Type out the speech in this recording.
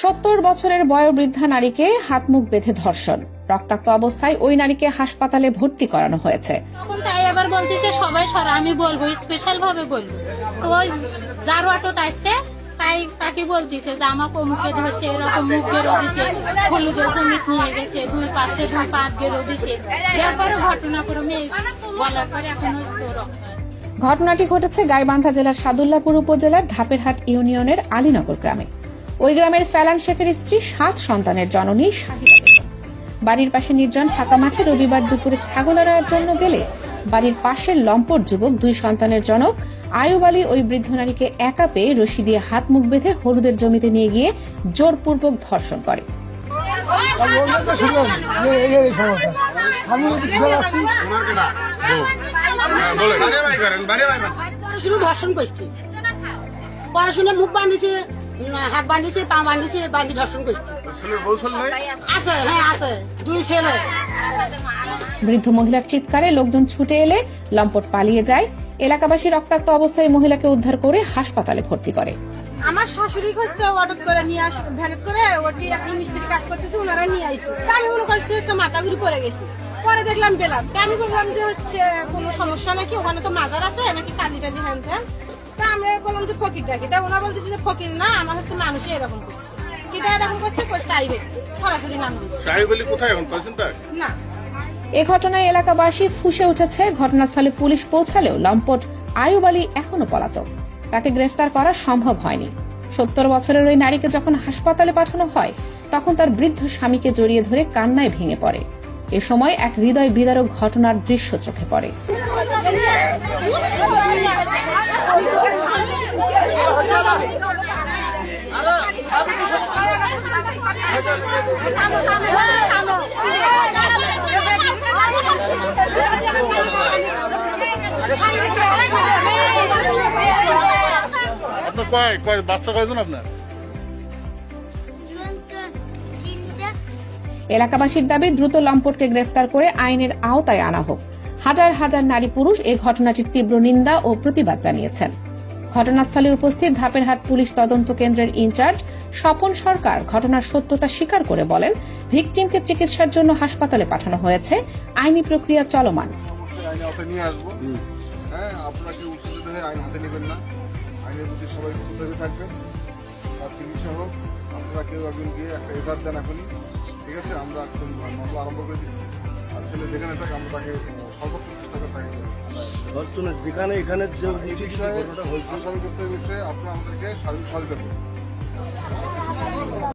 সত্তর বছরের বয়োবৃদ্ধা নারীকে হাত মুখ বেঁধে ধর্ষণ। রক্তাক্ত অবস্থায় ওই নারীকে হাসপাতালে ভর্তি করানো হয়েছে। তখন তাই আবার বলতেছে সবাই সর আমি বলব স্পেশাল ভাবে বলব। তো ওই যার অটো আসছে তাই তাকে বলতেছে যে আমার মুখে ধরছে এরকম মুখ গেরো দিছে হলুদের জমিত নিয়ে গেছে দুই পাশে দুই পাঁচ গেরো দিছে। এরপরে ঘটনা করে বলার পরে এখন। ঘটনাটি ঘটেছে গাইবান্ধা জেলার সাদুল্লাপুর উপজেলার ধাপেরহাট ইউনিয়নের আলীনগর গ্রামে। ওই গ্রামের ফেলান শেখের স্ত্রী সাত সন্তানের জননী শাহিদা বেগম বাড়ির পাশে নির্জন ফাঁকা মাঠে রবিবার দুপুরে ছাগল আড়ার জন্য গেলে বাড়ির পাশের লম্পট যুবক দুই সন্তানের জনক আয়ুব আলী ওই বৃদ্ধ নারীকে একা পেয়ে রশি দিয়ে হাত মুখ বেঁধে হলুদের জমিতে নিয়ে গিয়ে জোরপূর্বক ধর্ষণ করে। পড়াশুনো ধর্ষণ করছে। পড়াশুনো মুখ বাঁধিছে হাত পা বাঁধি ধর্ষণ করছে। আছে হ্যাঁ আছে দুই ছেলে। বৃদ্ধ মহিলার চিৎকারে লোকজন ছুটে এলে লম্পট পালিয়ে যায়। এলাকাবাসী রক্তাক্ত অবস্থায় মহিলাকে উদ্ধার করে হাসপাতালে ভর্তি করে। আমার শাশুড়ি করছে অর্ডার করে নিয়ে আস ভ্যানেট করে ওটি এখন মিস্ত্রি কাজ করতেছে ওনারা নিয়ে আইছে। তা আমি মনে করছি হচ্ছে মাথা ঘুরি পড়ে গেছে। পরে দেখলাম পেলাম আমি বললাম যে হচ্ছে কোনো সমস্যা নাকি? ওখানে তো মাজার আছে নাকি কালি টালি হ্যান বললাম যে ফকির ডাকি তা ওনা বলতেছে যে ফকির না আমার হচ্ছে মানুষই এরকম করছে। কিটা এরকম করছে? করছে আইবে সরাসরি নাম। কোথায় এখন? পাইছেন তার? না। এ ঘটনায় এলাকাবাসী ফুসে উঠেছে। ঘটনাস্থলে পুলিশ পৌঁছালেও লম্পট আয়ুব আলী এখনও পলাতক। তাকে গ্রেফতার করা সম্ভব হয়নি। সত্তর বছরের ওই নারীকে যখন হাসপাতালে পাঠানো হয় তখন তার বৃদ্ধ স্বামীকে জড়িয়ে ধরে কান্নায় ভেঙে পড়ে। এ সময় এক হৃদয় বিদারক ঘটনার দৃশ্য চোখে পড়ে। কয় কয়, বাচ্চা কয়জন আপনার? এলাকাবাসীর দাবি, দ্রুত লম্পটকে গ্রেফতার করে আইনের আওতায় আনা হোক। হাজার হাজার নারী পুরুষ এই ঘটনাটির তীব্র নিন্দা ও প্রতিবাদ জানিয়েছেন। ঘটনাস্থলে উপস্থিত ধাপেরহাট পুলিশ তদন্ত কেন্দ্রের ইনচার্জ স্বপন সরকার ঘটনার সত্যতা স্বীকার করে বলেন, ভিকটিমকে চিকিৎসার জন্য হাসপাতালে পাঠানো হয়েছে। আইনি প্রক্রিয়া চলমান। কেউ হয়ে একজন গিয়ে একটা ঠিক আছে, আমরা আরম্ভ করে দিচ্ছি। যেখানে এখানে যে ঘটনাটা হয়েছে আপনারা আমাদেরকে সার্বিক সহযোগিতা করুন